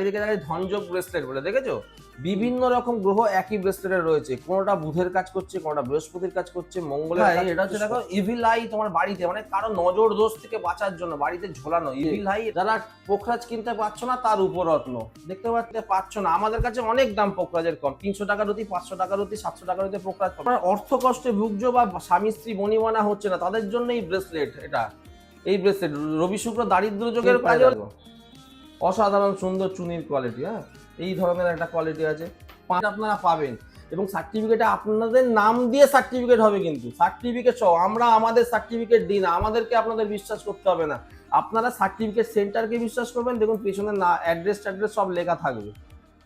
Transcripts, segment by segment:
এদিকে দেখা ধনযোগ ব্রেসলেট বলে দেখেছ? বিভিন্ন রকম গ্রহ একই ব্রেসলেটে রয়েছে। কোনোটা বুধের কাজ করছে কোনোটা বৃহস্পতির কাজ করছে মঙ্গলের হ্যাঁ, এটা হচ্ছে দেখো ইভিল আই তোমার বাড়িতে মানে কারও নজর দোষ থেকে বাঁচার জন্য বাড়িতে ঝোলানো। ইভিল আই যারা পোখরাজ কিনতে পারছ না তার উপরত্ন। দেখতে পাচ্ছি না। আমাদের কাছে অনেক দাম পোখরাজের কম। তিনশো টাকার অতি পাঁচশো টাকার অতি সাতশো টাকার অতি পোখরাজ। অর্থ কষ্টে ভুগছো বা স্বামী স্ত্রী বনিমানা হচ্ছে না তাদের জন্য এই ব্রেসলেট এটা। এই ব্রেসলেট রবি শুক্র দারিদ্র যোগের কাজ অসাধারণ সুন্দর চুনির কোয়ালিটি হ্যাঁ? এই ধরনের একটা কোয়ালিটি আছে। পাঁচ আপনারা পাবেন। এবং সার্টিফিকেটে আপনাদের নাম দিয়ে সার্টিফিকেট হবে কিন্তু। সার্টিফিকেট সহ আমরা আমাদের সার্টিফিকেট দিই না। আমাদেরকে আপনাদের বিশ্বাস করতে হবে না। আপনারা সার্টিফিকেট সেন্টারকে বিশ্বাস করবেন। দেখুন পেছনে না অ্যাড্রেস ট্যাড্রেস সব লেখা থাকবে।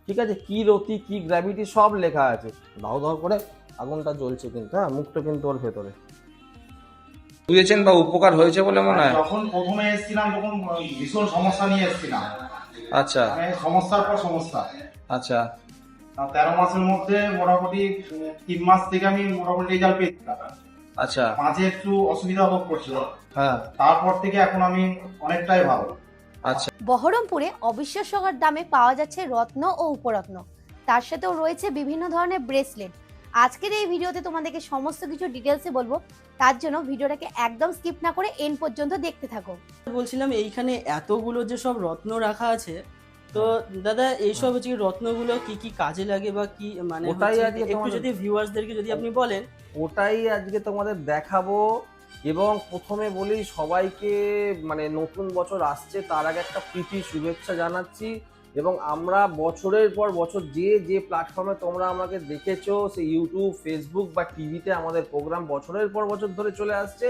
ঠিক আছে? কি রতি কি গ্র্যাভিটি সব লেখা আছে। দাও দাও করে আগুনটা জ্বলছে কিন্তু হ্যাঁ? মুখটা কিন্তু ওর ভেতরে। বুঝেছেন বা উপকার হয়েছে বলে মনে হয়? যখন প্রথমে এসেছিলাম তখন ভীষণ সমস্যা নিয়ে এসেছিলাম আচ্ছা। মানে সমস্যার পর সমস্যা। আচ্ছা। তেরো মাসের মধ্যে মোটামুটি তিন মাস থেকে আমি মোটামুটি রেজাল্ট পেয়েছিলাম আচ্ছা। মাঝে একটু অসুবিধা ভোগ করছিল। হ্যাঁ। তারপর থেকে এখন আমি অনেকটাই ভালো। আচ্ছা। বহরমপুরে অবিশ্বাস্যকর দামে পাওয়া যাচ্ছে রত্ন ও উপরত্ন। তার সাথেও রয়েছে বিভিন্ন ধরনের ব্রেসলেট আজকের এই ভিডিওতে তোমাদেরকে সমস্ত কিছু ডিটেলসে বলব। তার জন্য ভিডিওটাকে একদম স্কিপ না করে এন পর্যন্ত দেখতে থাকো। বলছিলাম এইখানে এতগুলো যে সব রত্ন রাখা আছে তো দাদা এইসব হচ্ছে রত্নগুলো কি কি কাজে লাগে বা কি মানে ওটাই আজকে একটু যদি ভিউয়ার্সদেরকে যদি আপনি বলেন। ওটাই আজকে তোমাদের দেখাবো এবং প্রথমে বলি সবাইকে মানে নতুন বছর আসছে তার আগে একটা প্রীতি শুভেচ্ছা জানাচ্ছি। এবং আমরা বছরের পর বছর যে যে প্ল্যাটফর্মে তোমরা আমাকে দেখেছ সে ইউটিউব ফেসবুক বা টিভিতে আমাদের প্রোগ্রাম বছরের পর বছর ধরে চলে আসছে,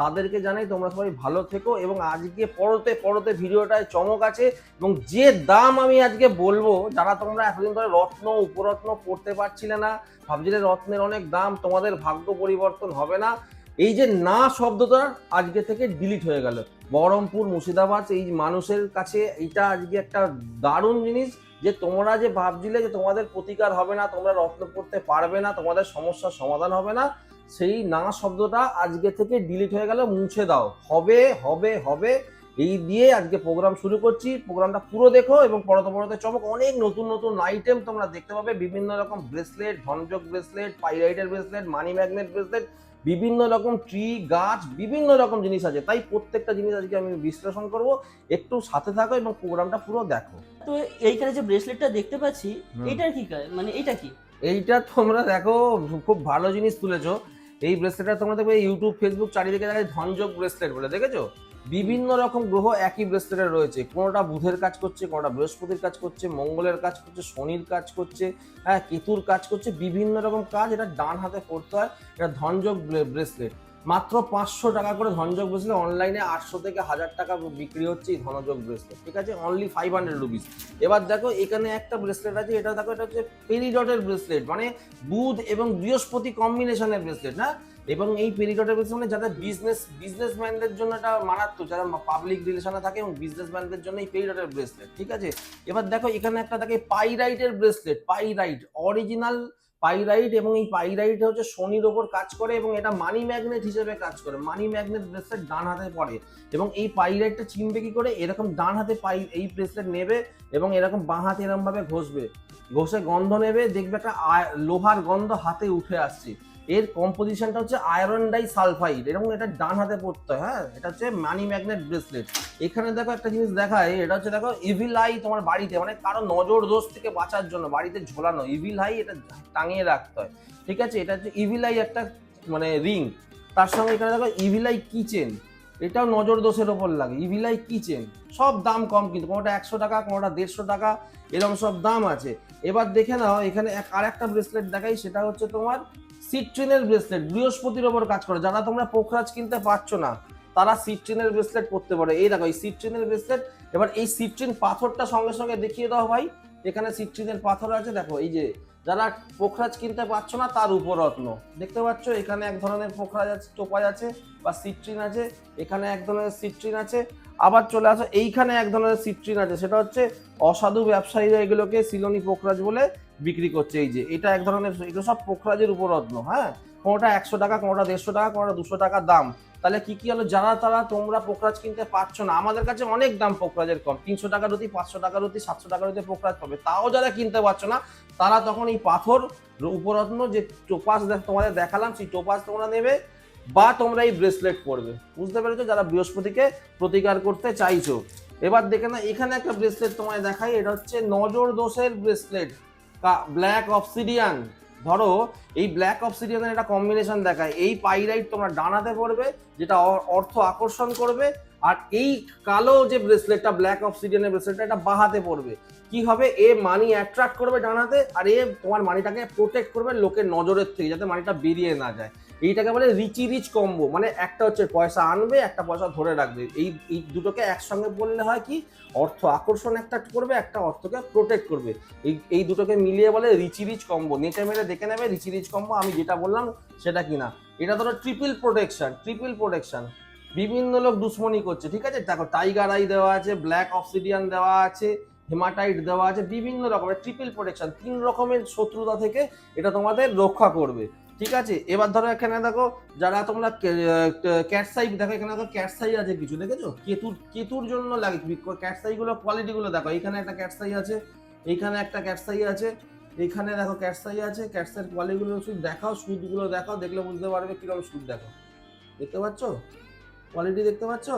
তাদেরকে জানাই তোমরা সবাই ভালো থেকো এবং আজকে পরতে পরতে ভিডিওটায় চমক আছে এবং যে দাম আমি আজকে বলব, যারা তোমরা এতদিন ধরে রত্ন, উপরত্ন পড়তে পারছিলে না, ভাবছিলে রত্নের অনেক দাম, তোমাদের ভাগ্য পরিবর্তন হবে না, এই যে না শব্দটা আজকে থেকে ডিলিট হয়ে গেল। বহরমপুর, মুর্শিদাবাদ, এই মানুষের কাছে এটা আজকে একটা দারুণ জিনিস যে তোমরা যে ভাবছিলে যে তোমাদের প্রতিকার হবে না, তোমরা রত্ন করতে পারবে না, তোমাদের সমস্যার সমাধান হবে না, সেই না শব্দটা আজকে থেকে ডিলিট হয়ে গেল মুছে দাও। হবে হবে হবে, এই দিয়ে আজকে প্রোগ্রাম শুরু করছি। প্রোগ্রামটা পুরো দেখো এবং পরতে পরতে চমক, অনেক নতুন নতুন আইটেম তোমরা দেখতে পাবে। বিভিন্ন রকম ব্রেসলেট ধনযোগ ব্রেসলেট পাইরাইটের ব্রেসলেট মানি ম্যাগনেট ব্রেসলেট বিভিন্ন রকম ট্রি গাছ বিভিন্ন রকম জিনিস আছে। তাই প্রত্যেকটা জিনিস আজকে আমি বিশ্লেষণ করব। একটু সাথে থাকো এবং প্রোগ্রামটা পুরো দেখো। তো এইখানে যে ব্রেসলেটটা দেখতে পাচ্ছি। এটার কি কাজ? মানে এটা কি? এইটা তোমরা দেখো খুব ভালো জিনিস তুলেছো। এই ব্রেসলেটটা তোমরা দেখবে ইউটিউব ফেসবুক চারিদিকে দেখা যায় ধনযোগ ব্রেসলেট বলে দেখেছ? বিভিন্ন রকম গ্রহ একই ব্রেসলেটে রয়েছে। কোনোটা বুধের কাজ করছে, কোনোটা বৃহস্পতির কাজ করছে, মঙ্গলের কাজ করছে, শনির কাজ করছে হ্যাঁ কেতুর কাজ করছে, বিভিন্ন রকম কাজ এটা ডান হাতে করতে হয়। এটা ধনযোগ ব্রেসলেট। মাত্র পাঁচশো টাকা করে ধনযোগ ব্রেসলেট অনলাইনে আটশো থেকে হাজার টাকা বিক্রি হচ্ছে এই ধনযোগ ব্রেসলেট, ঠিক আছে? অনলি ফাইভ হান্ড্রেড রুপিস এবার দেখো, এখানে একটা ব্রেসলেট আছে, এটা দেখো, এটা হচ্ছে পেরিডটের ব্রেসলেট মানে বুধ এবং বৃহস্পতি কম্বিনেশনের ব্রেসলেট, না? এবং এই পেরিডটের মানে যাদের বিজনেস বিজনেসম্যানদের জন্য এটা মারাত্মক, যারা পাবলিক রিলেশনে থাকে এবং বিজনেসম্যানদের জন্য এই পেরিডটের ব্রেসলেট ঠিক আছে? এবার দেখো, এখানে একটা থাকে পাইরাইটের ব্রেসলেট পাইরাইট অরিজিনাল পাইরাইট এবং এই পাইরাইট হচ্ছে শনির ওপর কাজ করে এবং এটা মানি ম্যাগনেট হিসেবে কাজ করে। মানি ম্যাগনেট ব্রেসলেট ডান হাতে পড়ে এবং এই পাইরাইটটা চিনবে কি করে? এরকম ডান হাতে পাই, এই ব্রেসলেট নেবে এবং এরকম বাঁ হাতে এরকম ভাবে ঘষবে। ঘষে গন্ধ নেবে, দেখবে একটা লোহার গন্ধ হাতে উঠে আসছে। এর কম্পোজিশনটা হচ্ছে আয়রন ডাই সালফাইড এবং এটা ডান হাতে পড়তে হয় হ্যাঁ? এটা হচ্ছে মানি ম্যাগনেট ব্রেসলেট এখানে দেখো একটা জিনিস দেখায়, এটা হচ্ছে দেখো ইভিল আই তোমার বাড়িতে মানে কারও নজর দোষ থেকে বাঁচার জন্য বাড়িতে ঝোলানো। ইভিল আই এটা টাঙিয়ে রাখতে হয়, ঠিক আছে? এটা হচ্ছে ইভিল আই একটা মানে রিং তার সঙ্গে এখানে দেখো ইভিল আই কিচেন এটাও নজর দোষের ওপর লাগে। ইভিলাই কিচেন সব দাম কম কিন্তু, কোনোটা একশো টাকা, কোনোটা দেড়শো টাকা, এরকম সব দাম আছে। এবার দেখে নাও, এখানে আর একটা ব্রেসলেট দেখাই, সেটা হচ্ছে তোমার সিট্রিনের ব্রেসলেট বৃহস্পতির ওপর কাজ করে। যারা তোমরা পোখরাজ কিনতে পারছ না, তারা সিট্রিনের ব্রেসলেট পরতে পারে। এই দেখো, এই সিট্রিনের ব্রেসলেট এবার এই সিট্রিন পাথরটা সঙ্গে সঙ্গে দেখিয়ে দাও ভাই। এখানে সিট্রিনের পাথর আছে, দেখো, এই যে, যারা পোখরাজ কিনতে পারছ না, তার উপরত্ন। দেখতে পাচ্ছ, এখানে এক ধরনের পোখরাজ আছে টোপাজ আছে বা সিট্রিন আছে, এখানে এক ধরনের সিট্রিন আছে। আবার চলে আসো, এইখানে এক ধরনের সিট্রিন আছে। সেটা হচ্ছে অসাধু ব্যবসায়ীরা এগুলোকে সিলোনি পোখরাজ বলে বিক্রি করছে, এই যে, এটা এক ধরনের এগুলো সব পোখরাজের উপরত্ন হ্যাঁ? কোনোটা একশো টাকা, কোনোটা দেড়শো টাকা, কোনোটা দুশো টাকা দাম। তাহলে কি কি হলো? যারা, তারা তোমরা পোকরাজ কিনতে পারছ না, আমাদের কাছে অনেক দাম পোকরাজের কম। তিনশো টাকার অতি পাঁচশো টাকার অতি সাতশো টাকার অতি পোকরাজ পাবে। তাও যারা কিনতে পারছ না, তারা তখন এই পাথর উপরত্ন যে টোপাস তোমাদের দেখালাম, সেই টোপাস তোমরা নেবে বা তোমরা এই ব্রেসলেট পরবে। বুঝতে পেরেছ? যারা বৃহস্পতিকে প্রতিকার করতে চাইছো। এবার দেখে না এখানে একটা ব্রেসলেট তোমায় দেখাই, এটা হচ্ছে নজর দোষের ব্রেসলেট। ব্ল্যাক অফসিডিয়ান ধরো, এই ব্ল্যাক অফসিডিয়ানের একটা কম্বিনেশন দেখায়। এই পাইরাইট তোমরা ডানাতে পড়বে, যেটা অর্থ আকর্ষণ করবে, আর এই কালো যে ব্রেসলেটটা ব্ল্যাক অফসিডিয়ানের ব্রেসলেটটা এটা বাহাতে পড়বে। কি হবে? এ মানি অ্যাট্রাক্ট করবে ডানাতে, আর এ তোমার মানিটাকে প্রোটেক্ট করবে লোকের নজরের থেকে, যাতে মানিটা বেরিয়ে না যায়। এইটাকে বলে রিচি রিচ কম্বো মানে একটা হচ্ছে পয়সা আনবে, একটা পয়সা ধরে রাখবে। এই এই দুটোকে একসঙ্গে বললে হয় কি, অর্থ আকর্ষণ একটা করবে, একটা অর্থকে প্রোটেক্ট করবে। এই এই দুটোকে মিলিয়ে বলে রিচি রিচ কম্বো। নেচে মেরে দেখে নেবে রিচি রিচ কম্বো, আমি যেটা বললাম সেটা কিনা। এটা ধরো ট্রিপল প্রোটেকশন ট্রিপল প্রোটেকশন বিভিন্ন লোক দুশ্মনী করছে, ঠিক আছে? দেখো টাইগার আই দেওয়া আছে ব্ল্যাক অফসিডিয়ান দেওয়া আছে হেমাটাইট দেওয়া আছে, বিভিন্ন রকমের ট্রিপল প্রোটেকশন তিন রকমের শত্রুতা থেকে এটা তোমাদের রক্ষা করবে। ঠিক আছে? এবার ধরো এখানে দেখো, যারা তোমরা ক্যাটসাই দেখো এখানে দেখো ক্যাটসাই আছে কিছু, দেখেছ? কেতুর কেতুর জন্য লাগে ক্যাটসাই গুলো কোয়ালিটি গুলো দেখো। এখানে একটা ক্যাটসাই আছে, এইখানে একটা ক্যাটসাই আছে এখানে দেখো ক্যাটসাই আছে ক্যাটসাইয়ের কোয়ালিটি গুলো শুধু দেখাও সুদগুলো দেখাও, দেখলে বুঝতে পারবে কীরকম সুদ দেখো। দেখতে পাচ্ছ? কোয়ালিটি দেখতে পাচ্ছ?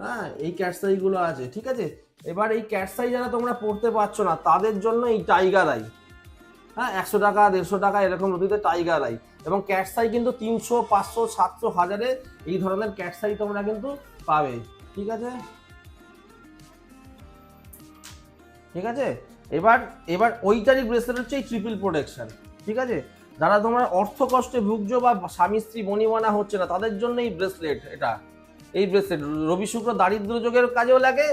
হ্যাঁ এই ক্যাটসাই গুলো আছে, ঠিক আছে? এবার এই ক্যাটসাই যারা তোমরা পড়তে পারছ না, তাদের জন্য এই টাইগার আই হ্যাঁ একশো টাকা, দেড়শো টাকা, এরকম নদীতে টাইগার আই এবং ক্যাটসাই কিন্তু তিনশো, পাঁচশো, সাতশো, হাজারে এই ধরনের ক্যাটসাই তোমরা কিন্তু পাবে। ঠিক আছে? ঠিক আছে? এবার এবার ওইটারই ব্রেসলেট হচ্ছে এই ট্রিপল প্রোটেকশন ঠিক আছে? যারা তোমার অর্থ কষ্টে ভুগছো বা স্বামী, স্ত্রী বনিমানা হচ্ছে না, তাদের জন্য এই ব্রেসলেট এটা। এই ব্রেসলেট রবি, শুক্র দারিদ্র যোগের কাজেও লাগে।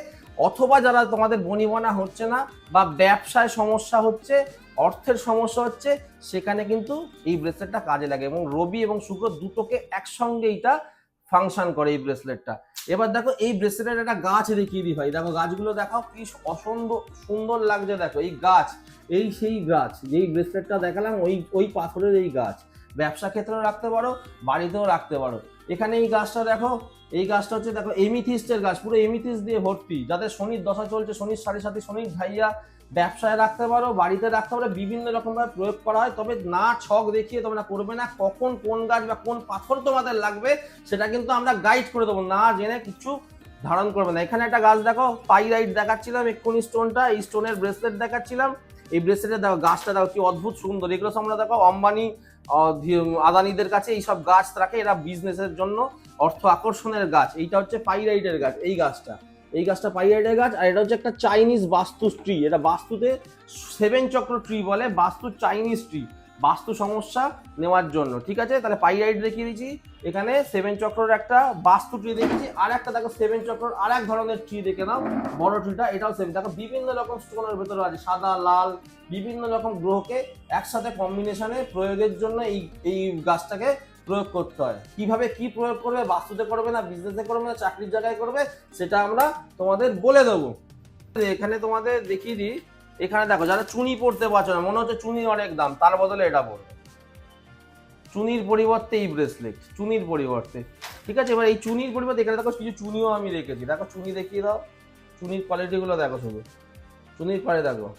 অথবা যারা তোমাদের বনিবনা হচ্ছে না বা ব্যবসায় সমস্যা হচ্ছে অর্থের সমস্যা হচ্ছে সেখানে কিন্তু এই ব্রেসলেটটা কাজে লাগে এবং রবি এবং শুক্র দুটোকে একসঙ্গে এটা ফাংশন করে এই ব্রেসলেটটা এবার দেখো এই ব্রেসলেটের একটা গাছ দেখিয়ে দিই ভাই। দেখো গাছগুলো দেখাও কি অসুন্দর সুন্দর লাগছে দেখো। এই গাছ, এই সেই গাছ, যেই ব্রেসলেটটা দেখালাম ওই ওই পাথরের এই গাছ। ব্যবসা ক্ষেত্রেও রাখতে পারো, বাড়িতেও রাখতে পারো। এখানে এই গাছটা দেখো এই গাছটা হচ্ছে, দেখো, এমিথিস্টের গাছ, পুরো এমিথিস্ট দিয়ে ভর্তি। যাদের শনির দশা চলছে, শনির সাড়ে সাথে শনির ঢাইয়া ব্যবসায় রাখতে পারো, বাড়িতে রাখতে পারো, বিভিন্ন রকমভাবে প্রয়োগ করা হয়। তবে না ছক দেখিয়ে তোমরা করবে না, কখন কোন গাছ বা কোন পাথর তোমাদের লাগবে, সেটা কিন্তু আমরা গাইড করে দেবো। না জেনে কিছু ধারণ করবে না। এখানে একটা গাছ দেখো পাইরাইট দেখাচ্ছিলাম, এক্ষুনি স্টোনটা এই স্টোনের ব্রেসলেট দেখাচ্ছিলাম। এই ব্রেসলেটের দেখো, গাছটা দেখো, কি অদ্ভুত সুন্দর। এগুলো আমরা দেখো, অম্বানি আদানিদের কাছে এইসব গাছ রাখে, এরা বিজনেসের জন্য। অর্থ আকর্ষণের গাছ, এইটা হচ্ছে পাইরাইটের গাছ, এই গাছটা। এই গাছটা পাইরাইটের গাছ, আর এটা হচ্ছে একটা চাইনিজ বাস্তু ট্রি। এটা বাস্তুতে সেভেন চক্র ট্রি বলে, বাস্তু চাইনিজ ট্রি। বাস্তু সমস্যা নেওয়ার জন্য, ঠিক আছে? তাহলে পাইরাইট দেখিয়ে দিয়েছি এখানে সেভেন চক্রর একটা বাস্তু ট্রি দেখেছি, আর একটা দেখো সেভেন চক্রর আর এক ধরনের ট্রি দেখে নাও, বড় ট্রিটা, এটাও সেভেন দেখো বিভিন্ন রকম স্টোনের ভেতরে আছে, সাদা, লাল, বিভিন্ন রকম গ্রহকে একসাথে কম্বিনেশনে প্রয়োগের জন্য এই এই গাছটাকে প্রয়োগ করতে হয়। কীভাবে কি প্রয়োগ করবে, বাস্তুতে করবে না বিজনেসে করবে না, চাকরির জায়গায় করবে, সেটা আমরা তোমাদের বলে দেবো। এখানে তোমাদের দেখিয়ে দিই। এখানে দেখো, যারা চুনি পড়তে পারছ না, মনে হচ্ছে চুনির অনেক দাম, তার বদলে এটা পড়বে চুনির পরিবর্তে এই ব্রেসলেট চুনির পরিবর্তে। ঠিক আছে? এবার এই চুনির পরিবর্তে, এখানে দেখো কিছু চুনিও আমি রেখেছি। দেখো, চুনি দেখিয়ে দাও। চুনির কোয়ালিটিগুলো দেখো শুধু। চুনির পরে দেখো।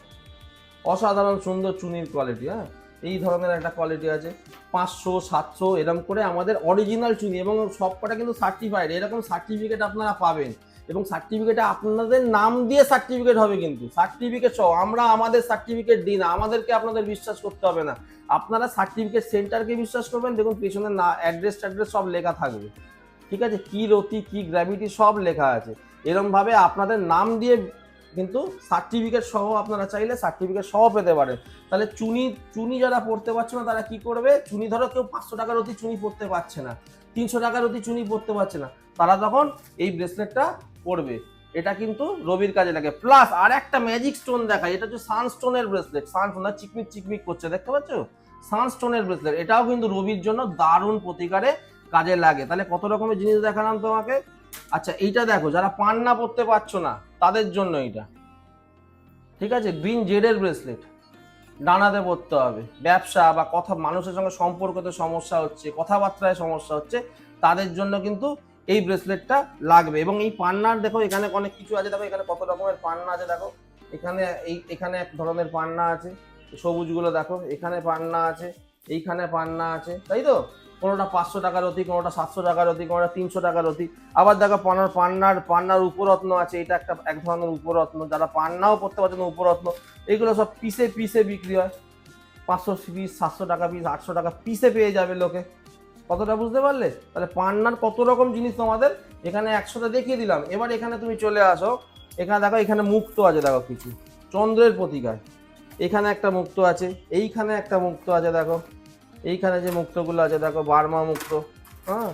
অসাধারণ সুন্দর চুনির কোয়ালিটি হ্যাঁ? এই ধরনের একটা কোয়ালিটি আছে। পাঁচশো, সাতশো এরকম করে আমাদের অরিজিনাল চুনি এবং সবকটা কিন্তু সার্টিফাইড এরকম সার্টিফিকেট আপনারা পাবেন। এবং সার্টিফিকেটে আপনাদের নাম দিয়ে সার্টিফিকেট হবে কিন্তু। সার্টিফিকেট সহ, আমরা আমাদের সার্টিফিকেট দিই না। আমাদেরকে আপনাদের বিশ্বাস করতে হবে না। আপনারা সার্টিফিকেট সেন্টারকে বিশ্বাস করবেন। দেখুন, পেছনে না অ্যাড্রেস ট্যাড্রেস সব লেখা থাকবে। ঠিক আছে? কী রতি, কী গ্র্যাভিটি সব লেখা আছে। এরমভাবে আপনাদের নাম দিয়ে কিন্তু সার্টিফিকেট সহ আপনারা চাইলে সার্টিফিকেট সহ পেতে পারেন। তাহলে চুনি চুনি যারা পড়তে পারছে না, তারা কি করবে? চুনি ধরো কেউ পাঁচশো টাকার অতি চুনি পড়তে পারছে না, তিনশো টাকার অতি চুনি পড়তে পারছে না, তারা তখন এই ব্রেসলেটটা পড়বে এটা কিন্তু রবির কাজে লাগে। প্লাস আর একটা ম্যাজিক স্টোন দেখায় এটা হচ্ছে সানস্টোনের ব্রেসলেট সানস্টোন চিকমিক চিকমিক করছে, দেখতে পাচ্ছ? সানস্টোনের ব্রেসলেট এটাও কিন্তু রবির জন্য দারুণ প্রতিকারে কাজে লাগে। তাহলে কত রকমের জিনিস দেখালাম তোমাকে? আচ্ছা এইটা দেখো, যারা পান্না পড়তে পারছ না, তাদের জন্য এইটা। ঠিক আছে? গ্রিন জেডের ব্রেসলেট ডানাতে পড়তে হবে। ব্যবসা বা কথা, মানুষের সঙ্গে সম্পর্কতে সমস্যা হচ্ছে, কথাবার্তায় সমস্যা হচ্ছে, তাদের জন্য কিন্তু এই ব্রেসলেটটা লাগবে। এবং এই পান্নার দেখো, এখানে অনেক কিছু আছে। দেখো, এখানে কত রকমের পান্না আছে, দেখো। এখানে এই, এখানে এক ধরনের পান্না আছে। সবুজগুলো দেখো, এখানে পান্না আছে, এইখানে পান্না আছে। তাই তো? কোনোটা পাঁচশো টাকার অতি কোনোটা সাতশো টাকার অতি কোনোটা তিনশো টাকার অতি আবার দেখো পান্নার পান্নার পান্নার উপরত্ন আছে, এটা একটা এক ধরনের উপরত্ন যারা পান্নাও করতে পারছে না উপরত্ন এগুলো সব পিসে পিসে বিক্রি হয়। পাঁচশো পিস সাতশো টাকা পিস আটশো টাকা পিসে পেয়ে যাবে লোকে। কতটা বুঝতে পারলে? তাহলে পান্নার কত রকম জিনিস তোমাদের? এখানে একশোটা দেখিয়ে দিলাম। এবার এখানে তুমি চলে আসো। এখানে দেখো, এখানে মুক্ত আছে, দেখো কিছু। চন্দ্রের প্রতিকার এখানে একটা মুক্ত আছে, এইখানে একটা মুক্ত আছে, দেখো। এইখানে যে মুক্তগুলো আছে, দেখো বার্মা মুক্ত হ্যাঁ?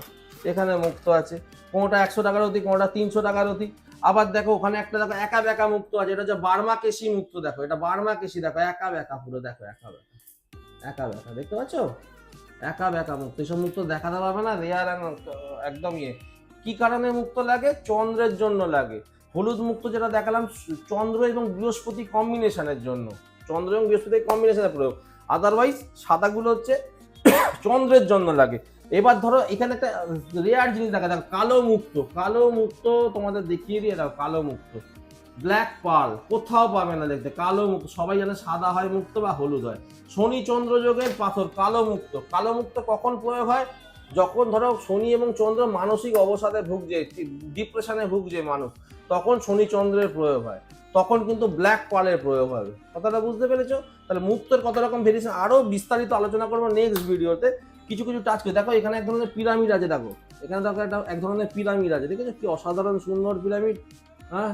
এখানে মুক্ত আছে। কোনোটা একশো টাকার অতি কোনোটা তিনশো টাকার অতি আবার দেখো, ওখানে একটা দেখো, একা বেকা মুক্ত আছে। এটা হচ্ছে বার্মা কেশি মুক্ত, দেখো। এটা বার্মা কেশি, দেখো। একা বেকা, পুরো দেখো, একা বেকা। একা বেকা, দেখতে পাচ্ছ? একা বেকা মুক্ত। এসব মুক্ত দেখাতে পারবে না রেয়ার একদম ইয়ে। কি কারণে মুক্ত লাগে? চন্দ্রের জন্য লাগে। হলুদ মুক্ত যেটা দেখালাম, চন্দ্র এবং বৃহস্পতি কম্বিনেশনের জন্য। চন্দ্র এবং বৃহস্পতি কম্বিনেশনের প্রয়োগ। আদারওয়াইজ সাদাগুলো হচ্ছে চন্দ্রের জন্য লাগে। এবার ধরো এখানে একটা রেয়ার জিনিস দেখা দেখো কালো মুক্ত। কালো মুক্ত তোমাদের দেখিয়ে দিয়ে দাও, কালো মুক্ত। ব্ল্যাক পার্ল কোথাও পাবে না দেখতে। কালো মুক্ত, সবাই জানে সাদা হয় মুক্ত বা হলুদ হয়। শনি চন্দ্র যোগের পাথর, কালো মুক্ত। কালো মুক্ত কখন প্রয়োগ হয়? যখন ধরো শনি এবং চন্দ্র মানসিক অবসাদে ভুগছে ডিপ্রেশনে ভুগছে মানুষ, তখন শনি চন্দ্রের প্রয়োগ হয়। তখন কিন্তু ব্ল্যাক পার্লের প্রয়োগ হবে। কথাটা বুঝতে পেরেছ? তাহলে মুক্তের কত রকম ভেরিয়েশন আরও বিস্তারিত আলোচনা করব নেক্সট ভিডিওতে কিছু কিছু টাচ করে। দেখো, এখানে এক ধরনের পিরামিড আছে, দেখো। এখানে দেখো একটা এক ধরনের পিরামিড আছে দেখেছ কি অসাধারণ সুন্দর পিরামিড হ্যাঁ?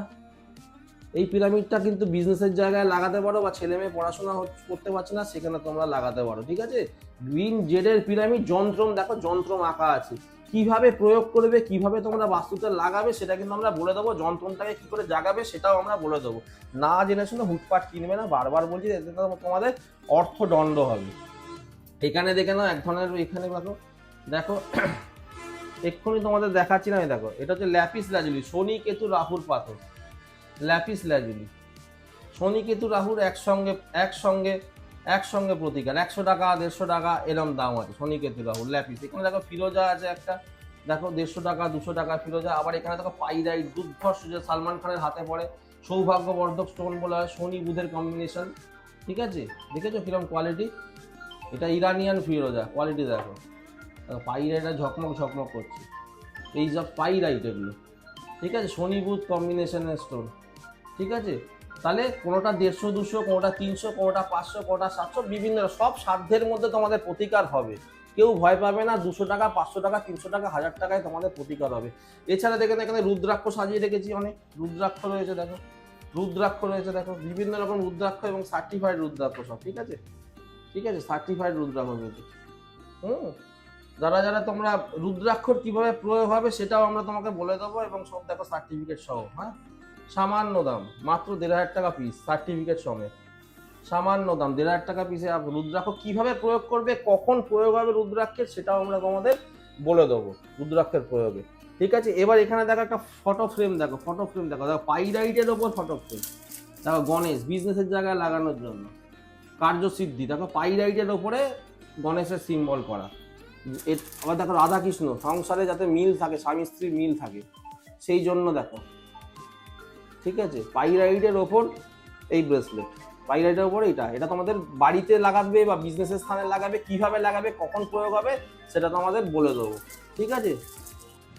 এই পিরামিডটা কিন্তু বিজনেসের জায়গায় লাগাতে পারো বা ছেলে মেয়ে পড়াশোনা করতে পারছে না, সেখানে তোমরা লাগাতে পারো, ঠিক আছে? গ্রিন জেডের পিরামিড যন্ত্রম, দেখো, যন্ত্রম আঁকা আছে। কীভাবে প্রয়োগ করবে, কীভাবে তোমরা বাস্তুতে লাগাবে, সেটা কিন্তু আমরা বলে দেবো যন্ত্রমটাকে কি করে জাগাবে, সেটাও আমরা বলে দেবো। না জেনে শুনে হুটপাট কিনবে না, বারবার বলছি এতে তোমাদের অর্থদণ্ড হবে। এখানে দেখে নাও, এক ধরনের এখানে দেখো দেখো, এক্ষুনি তোমাদের দেখাচ্ছি না আমি, দেখো, এটা হচ্ছে ল্যাপিস লাজুলি শনি, কেতু, রাহুর পাথর। ল্যাপিস লাজুলি শনি, কেতু, রাহুর একসঙ্গে একসঙ্গে একসঙ্গে প্রতিকার, একশো টাকা, দেড়শো টাকা, এরম দাম আছে। শনি কেতু রাহুর ল্যাপিস এখানে দেখো ফিরোজা আছে একটা। দেখো দেড়শো টাকা, দুশো টাকা ফিরোজা। আবার এখানে দেখো পাইরাইট দুর্ধর্ষ যে সালমান খানের হাতে পড়ে, সৌভাগ্যবর্ধক স্টোন বলা হয়, শনি বুধের কম্বিনেশন ঠিক আছে? দেখেছ কিরম কোয়ালিটি এটা ইরানিয়ান ফিরোজা কোয়ালিটি দেখো। পাইরাইটটা ঝকমক ঝকমক করছে। এই সব পাইরাইট এগুলো। ঠিক আছে? শনি বুধ কম্বিনেশনের স্টোন ঠিক আছে? তাহলে কোনোটা দেড়শো, দুশো, কোনোটা তিনশো, কোনোটা পাঁচশো, কোনোটা সাতশো, বিভিন্ন সব সাধ্যের মধ্যে তোমাদের প্রতিকার হবে। কেউ ভয় পাবে না, দুশো টাকা, পাঁচশো টাকা, তিনশো টাকা, হাজার টাকায় তোমাদের প্রতিকার হবে। এছাড়া দেখেন এখানে রুদ্রাক্ষ সাজিয়ে রেখেছি অনেক। রুদ্রাক্ষ রয়েছে, দেখো। রুদ্রাক্ষ রয়েছে, দেখো। বিভিন্ন রকম রুদ্রাক্ষ এবং সার্টিফাইড রুদ্রাক্ষ সব, ঠিক আছে? ঠিক আছে সার্টিফাইড রুদ্রাক্ষ রয়েছে। হুম? যারা যারা তোমরা রুদ্রাক্ষর কীভাবে প্রয়োগ হবে সেটাও আমরা তোমাকে বলে দেবো এবং সব দেখো সার্টিফিকেট সহ হ্যাঁ? সামান্য দাম, মাত্র দেড় হাজার টাকা পিস সার্টিফিকেট সমেত। সামান্য দাম, দেড় হাজার টাকা পিসে রুদ্রাক্ষ কীভাবে প্রয়োগ করবে, কখন প্রয়োগ হবে রুদ্রাক্ষের, সেটাও আমরা তোমাদের বলে দেবো, রুদ্রাক্ষের প্রয়োগে। ঠিক আছে? এবার এখানে দেখো একটা ফটো ফ্রেম দেখো ফটো ফ্রেম দেখো। দেখো পাইরাইটের ওপর ফটো ফ্রেম দেখো, গণেশ বিজনেসের জায়গায় লাগানোর জন্য। কার্যসিদ্ধি, দেখো পাইরাইটের ওপরে গণেশের সিম্বল করা। আবার দেখো রাধাকৃষ্ণ, সংসারে যাতে মিল থাকে স্বামী স্ত্রীর মিল থাকে, সেই জন্য দেখো। ঠিক আছে? পাইরাইডের ওপর এই ব্রেসলেট পাইরাইডের ওপর এটা এটা তোমাদের বাড়িতে লাগাবে বা বিজনেসের স্থানে লাগাবে কীভাবে লাগাবে কখন প্রয়োগ হবে সেটা তোমাদের বলে দেবো। ঠিক আছে?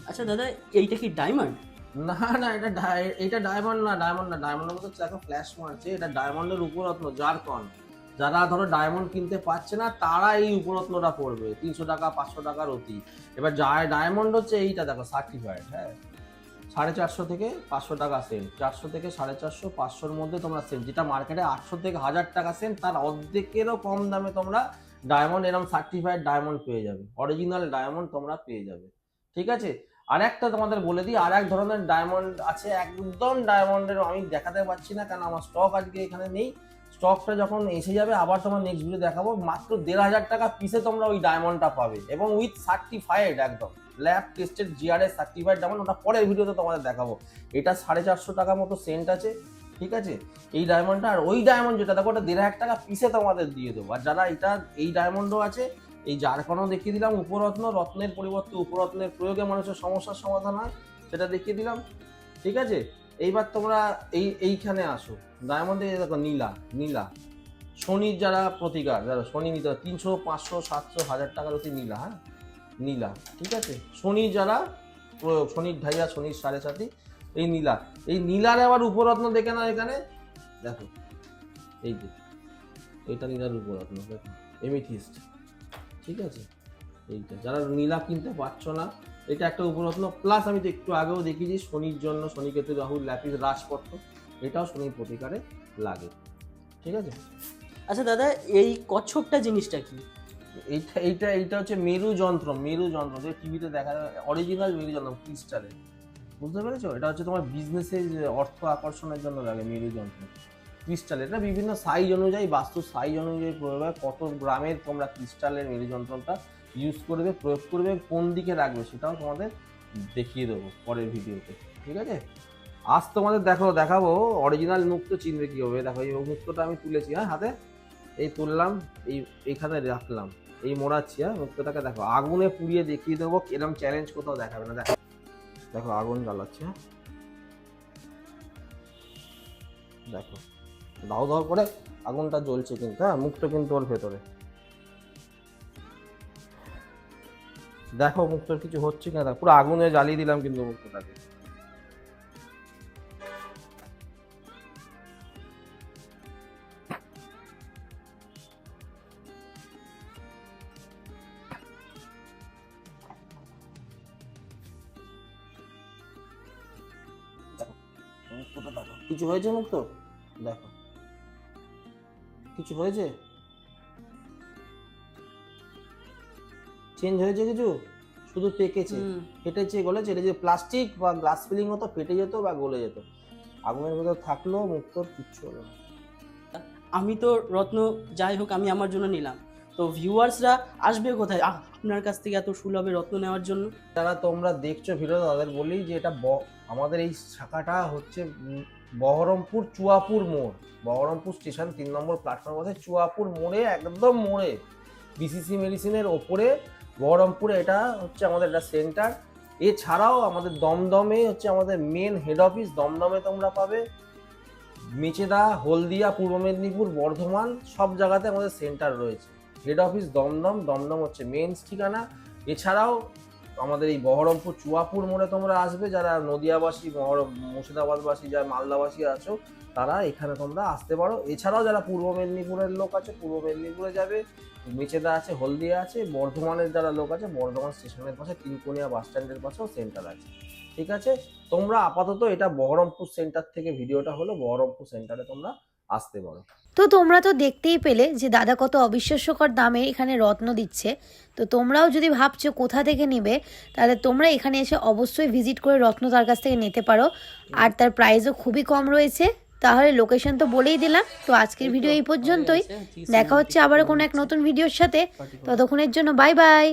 আচ্ছা দাদা এইটা কি ডায়মন্ড না না এটা ডায়- এটা ডায়মন্ড না ডায়মন্ড না। ডায়মন্ডের মধ্যে দেখো ফ্ল্যাশ মারছে এটা ডায়মন্ডের উপরত্ন জারকন যারা ধরো ডায়মন্ড কিনতে পারছে না তারা এই উপরত্নটা পড়বে তিনশো টাকা পাঁচশো টাকার অতি। এবার যা ডায়মন্ড হচ্ছে এইটা দেখো সার্টিফাইড হ্যাঁ? সাড়ে চারশো থেকে পাঁচশো টাকা সেন্ট চারশো থেকে সাড়ে চারশো, পাঁচশোর মধ্যে তোমরা সেন্ট যেটা মার্কেটে আটশো থেকে হাজার টাকা সেন্ট তার অর্ধেকেরও কম দামে তোমরা ডায়মন্ড এরকম সার্টিফাইড ডায়মন্ড পেয়ে যাবে। অরিজিনাল ডায়মন্ড তোমরা পেয়ে যাবে। ঠিক আছে? আর একটা তোমাদের বলে দিই আর এক ধরনের ডায়মন্ড আছে, একদম ডায়মন্ডের আমি দেখাতে পারছি না, কারণ আমার স্টক আজকে এখানে নেই। স্টকটা যখন এসে যাবে, আবার তোমার নেক্সট ভিডিও দেখাবো। মাত্র দেড় হাজার টাকা পিসে তোমরা ওই ডায়মন্ডটা পাবে, এবং উইথ সার্টিফাইড একদম। Lab tested GRS certified diamond ওটা পরের ভিডিওতে তোমাদের দেখাবো। এটা সাড়ে চারশো টাকা মতো সেন্ট আছে, ঠিক আছে? এই ডায়মন্ডটা আর ওই ডায়মন্ড যেটা, দেখো ওটা দেড় হাজার টাকা পিসে তোমাদের দিয়ে দেবো। আর যারা এটা, এই ডায়মন্ডও আছে, এই জারকনও দেখিয়ে দিলাম, উপরত্ন, রত্নের পরিবর্তে উপরত্নের প্রয়োগে মানুষের সমস্যার সমাধান হয়, সেটা দেখিয়ে দিলাম, ঠিক আছে? এইবার তোমরা এই, এইখানে আসো। ডায়মন্ডে দেখো নীলা নীলা। শনির যারা প্রতিকার, যারা শনি নিতে তিনশো, পাঁচশো, সাতশো, হাজার টাকার অতি নীলা হ্যাঁ? নীলা, ঠিক আছে? শনি যারা শনির ঢাইয়া, শনির সাড়ে সাথী, এই নীলা। এই নীলার আবার উপরত্ন দেখে না এখানে। দেখো, এই যে এইটা নীলার উপরত্ন দেখো, এমিথিস্ট, ঠিক আছে? এইটা, যারা নীলা কিনতে পারছ না, এটা একটা উপরত্ন প্লাস আমি তো একটু আগেও দেখিয়েছি, শনির জন্য শনিকেতু, রাহুল, ল্যাপিস রাজপত্র এটাও শনির প্রতিকারে লাগে, ঠিক আছে? আচ্ছা দাদা, এই কচ্ছপটা জিনিসটা কি? এইটা এইটা এইটা হচ্ছে মেরু যন্ত্র মেরু যন্ত্র, যে টিভিতে দেখা যায় অরিজিনাল মেরু যন্ত্র ক্রিস্টালের বুঝতে পেরেছ? এটা হচ্ছে তোমার বিজনেসে অর্থ আকর্ষণের জন্য লাগে মেরু যন্ত্র। ক্রিস্টাল এটা বিভিন্ন সাইজ অনুযায়ী, বাস্তু সাইজ অনুযায়ী প্রয়োগ হয়, কত গ্রামের তোমরা ক্রিস্টালের মেরু যন্ত্রটা ইউজ করবে, প্রয়োগ করবে, কোন দিকে রাখবে সেটাও তোমাদের দেখিয়ে দেবো পরের ভিডিওতে ঠিক আছে? আজ তোমাদের দেখো দেখাবো অরিজিনাল মুক্ত চিনবে কি হবে দেখো, এই মুক্তটা আমি তুলেছি হ্যাঁ হাতে? এই তুললাম, এই এইখানে রাখলাম। এই মোড়াচ্ছি হ্যাঁ মুক্তটাকে দেখো, আগুনে পুড়িয়ে দেখিয়ে দেবো এরকম চ্যালেঞ্জ কোথাও দেখাবে না। দেখো দেখো, আগুন জ্বালাচ্ছে। দেখো দাও দাও করে আগুনটা জ্বলছে কিন্তু হ্যাঁ মুখটা কিন্তু ওর ভেতরে। দেখো, মুক্তর কিছু হচ্ছে কিনা পুরো আগুনে জ্বালিয়ে দিলাম কিন্তু মুক্তটাকে। মুক্তটা দেখো কিছু হয়েছে মুক্ত? দেখো। কিছু হয়েছে? চেঞ্জ হয়েছে কিছু? শুধু পেকেছে। ফেটেছে গলেছে? এটা যে প্লাস্টিক বা গ্লাস ফিলিং হতো ফেটে যেত বা গলে যেত। আগুনের ভেতর থাকলেও মুক্তর কিচ্ছু হলো না। আমি তো রত্ন যাই হোক আমি আমার জন্য নিলাম। তো ভিউয়ার্সরা আসবে কোথায়? আপনার কাছ থেকে এত সুলভে রত্ন নেওয়ার জন্য। যারা তোমরা দেখছ ভিডিও, তাদের বলি যে এটা আমাদের এই শাখাটা হচ্ছে বহরমপুর চুয়াপুর মোড়। বহরমপুর স্টেশন তিন নম্বর প্ল্যাটফর্ম আছে, চুয়াপুর মোড়ে, একদম মোড়ে। বিসিসি মেডিসিনের ওপরে, বহরমপুরে এটা হচ্ছে আমাদের একটা সেন্টার এছাড়াও আমাদের দমদমে হচ্ছে আমাদের মেন হেড অফিস দমদমে তোমরা পাবে। মেচেদা, হলদিয়া, পূর্ব মেদিনীপুর, বর্ধমান, সব জায়গাতে আমাদের সেন্টার রয়েছে। হেড অফিস দমদম দমদম হচ্ছে মেন ঠিকানা। এছাড়াও আমাদের এই বহরমপুর, চুয়াপুর মোড়ে তোমরা আসবে। যারা নদিয়াবাসী মুর্শিদাবাদবাসী, যারা মালদাবাসী আছো, তারা এখানে তোমরা আসতে পারো। এছাড়াও যারা পূর্ব মেদিনীপুরের লোক আছে, পূর্ব মেদিনীপুরে যাবে। মেচেদা আছে, হলদিয়া আছে, বর্ধমানের যারা লোক আছে, বর্ধমান স্টেশনের পাশে, তিনকোনিয়া বাস স্ট্যান্ডের পাশেও সেন্টার আছে। ঠিক আছে? তোমরা আপাতত এটা বহরমপুর সেন্টার থেকে, ভিডিওটা হলো বহরমপুর সেন্টারে তোমরা আসতে পারো। তো তোমরা তো দেখতেই পেলে যে দাদা কত অবিশ্বাস্যকর দামে এখানে রত্ন দিচ্ছে। তো তোমরাও যদি ভাবছ কোথা থেকে নেবে, তাহলে তোমরা এখানে এসে অবশ্যই ভিজিট করে রত্ন তার কাছ থেকে নিতে পারো। আর তার প্রাইসও খুবই কম রয়েছে। তাহলে লোকেশন তো বলেই দিলাম। তো আজকের ভিডিও এই পর্যন্তই। দেখা হচ্ছে আবার কোনো এক নতুন ভিডিওর সাথে। ততক্ষণের জন্য বাই বাই